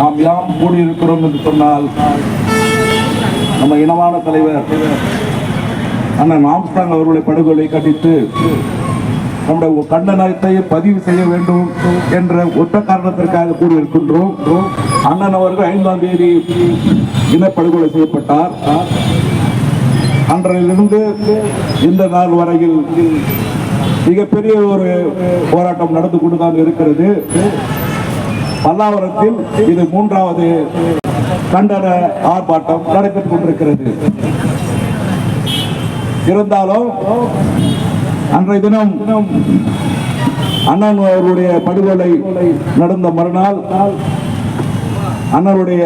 நாம் யாம் கூடியிருக்கிறோம் என்று சொன்னால் நம்ம இனமான தலைவர் அண்ணன் ஆம்ஸ்டாங் அவர்களை படுகொலை கண்டித்து நம்முடைய கண்டனத்தை பதிவு செய்ய வேண்டும் என்ற ஒற்ற காரணத்திற்காக கூடியிருக்கின்றோம் அண்ணன் அவர்கள் ஐந்தாம் தேதி இனப்படுகொலை செய்யப்பட்டார். அன்றையிலிருந்து இந்த நாள் வரையில் மிகப்பெரிய ஒரு போராட்டம் நடந்து கொண்டுதான் இருக்கிறது. பல்லாவரத்தில் இது மூன்றாவது கண்டன ஆர்ப்பாட்டம் நடைபெற்றுக் கொண்டிருக்கிறது. இருந்தாலும் அன்றைய தினம் அண்ணன் அவருடைய படுகொலை நடந்த மறுநாள் அண்ணனுடைய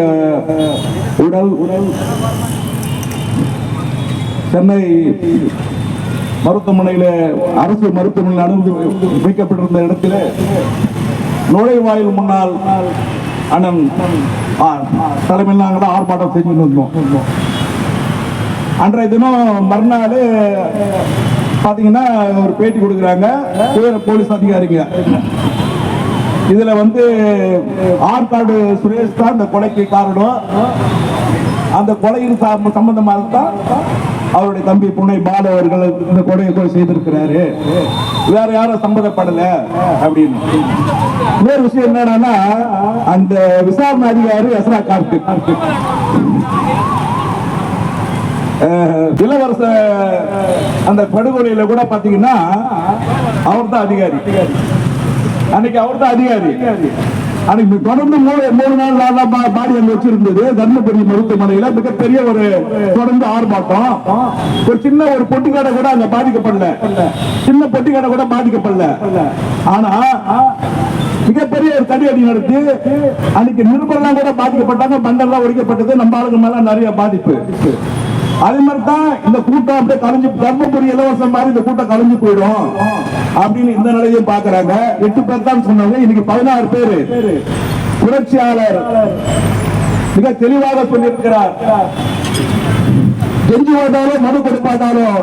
உடல் உடல் சென்னை மருத்துவமனையில அரசு மருத்துவமனையில் அனுமதி வைக்கப்பட்டிருந்த இடத்திலே நுழைவாயில் முன்னால் அண்ணன் ஆ, தலைமையில் நாங்கள் தான் ஆர்ப்பாட்டம் செஞ்சுட்டு இருந்தோம். அன்றைய தினம் மறுநாள் பார்த்தீங்கன்னா ஒரு பேட்டி கொடுக்குறாங்க. வேறு போலீஸ் அதிகாரிங்க. இதில் வந்து ஆற்காடு சுரேஷ் தான் இந்த கொலைக்கு காரணம். அந்த கொலையின் சா சம்பந்தமாக தான் அவருடைய தம்பி புனை பால அவர்கள் இந்த கொலையை கொலை செய்திருக்கிறாரு. வேற யாரும் சம்மதப்படலை அப்படின்னு. இன்னொரு விஷயம் என்னன்னா அந்த விசாரணை அதிகாரி எஸ்ரா கார்த்திக். அஹ், இளவரச அந்த படுகொலையில கூட பாத்தீங்கன்னா அவர் தான் அதிகாரி. அன்னைக்கு அவர் தான் அதிகாரி. அன்னைக்கு தொடர்ந்து மூணு மூணு நாள் நாளா நாள் பாடி அங்க வச்சிருந்தது. தர்மபுரி மருத்துவமனையில மிகப்பெரிய ஒரு தொடர்ந்து ஆர்ப்பாட்டம். ஒரு சின்ன ஒரு பொட்டிக்கடை கூட அங்க பாதிக்கப்படல. சின்ன பொட்டிக்கடை கூட பாதிக்கப்படல. ஆனா மிகப்பெரிய ஒரு தடி அடி நடத்தி அன்னைக்கு நிருபர்லாம் கூட பாதிக்கப்பட்டாங்க பண்டெல்லாம் ஒழிக்கப்பட்டது நம்ம ஆளுங்க மேல நிறைய பாதிப்பு. அதே மாதிரி தான் இந்த கூட்டம் அப்படியே கலைஞ்சு தர்மபுரி இலவசம் மாதிரி இந்த கூட்டம் கலைஞ்சு போயிடும் அப்படின்னு இந்த நிலையும் பாக்குறாங்க எட்டு பேர் தான் சொன்னாங்க. இன்னைக்கு பதினாறு பேரு. புரட்சியாளர் மிக தெளிவாக சொல்லியிருக்கிறார். கெஞ்சி வாட்டாலும் மனு கொடுப்பாட்டாலும்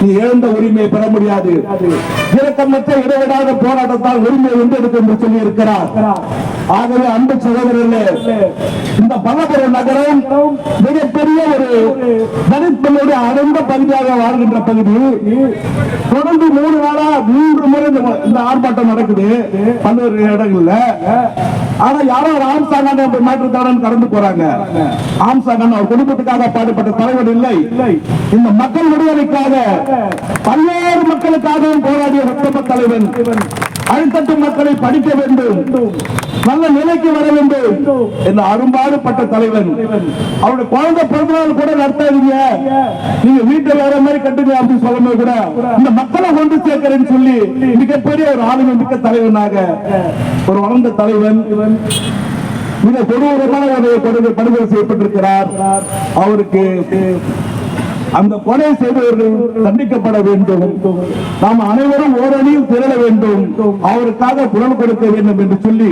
நீ இழந்த உரிமையை பெற முடியாது. இரக்கமற்ற இடைவிடாத போராட்டத்தால் உரிமை வென்றெடுக்கும் என்று சொல்லி இருக்கிறார். ஆகவே அன்பு சகோதரர்களே இந்த பலபுர நகரம் மிகப்பெரிய ஒரு தனித்தனுடைய அடர்ந்த பகுதியாக வாழ்கின்ற பகுதி. தொடர்ந்து மூணு நாளா மூன்று முறை இந்த- ஆர்ப்பாட்டம் நடக்குது பல்வேறு இடங்கள்ல. ஆனா யாரோ ஒரு ஆம்சாங்கான மாற்றுத்தாரன் கடந்து போறாங்க. ஆம்சாங்கன் அவர் குடும்பத்துக்காக பாடுபட்ட தலைவர் இல்லை. இந்த மக்கள் விடுதலைக்காக பல்வேறு மக்களுக்காகவும் போராடிய ரத்தம தலைவன் அழுத்தட்டு மக்களை படிக்க வேண்டும். நல்ல நிலைக்கு வர வேண்டும் என்று அரும்பாடுபட்ட தலைவன். அவருடைய குழந்தை பிறந்தநாள் கூட நடத்தாதீங்க நீங்க வீட்டுல வேற மாதிரி கட்டுங்க அப்படின்னு சொல்லும்போது கூட இந்த மக்களை கொண்டு சேர்க்கிறேன்னு சொல்லி மிகப்பெரிய ஒரு ஆளுமை மிக்க தலைவனாக ஒரு வளர்ந்த தலைவன் மிக கொடூரமான ஒரு படுகொலை செய்யப்பட்டிருக்கிறார். அவருக்கு அந்த கொலை செய்தவர்கள் தண்டிக்கப்பட வேண்டும் நாம் அனைவரும் ஓரணியில் திரள வேண்டும் அவருக்காக குரல் கொடுக்க வேண்டும் என்று சொல்லி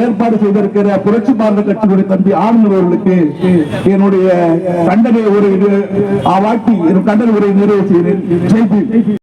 ஏற்பாடு செய்திருக்கிற புரட்சி பாரத கட்சியுடைய தம்பி ஆளுநர் அவர்களுக்கு என்னுடைய கண்டனை ஒரு வாக்கி என் கண்டன உரை நிறைவு செய்தேன்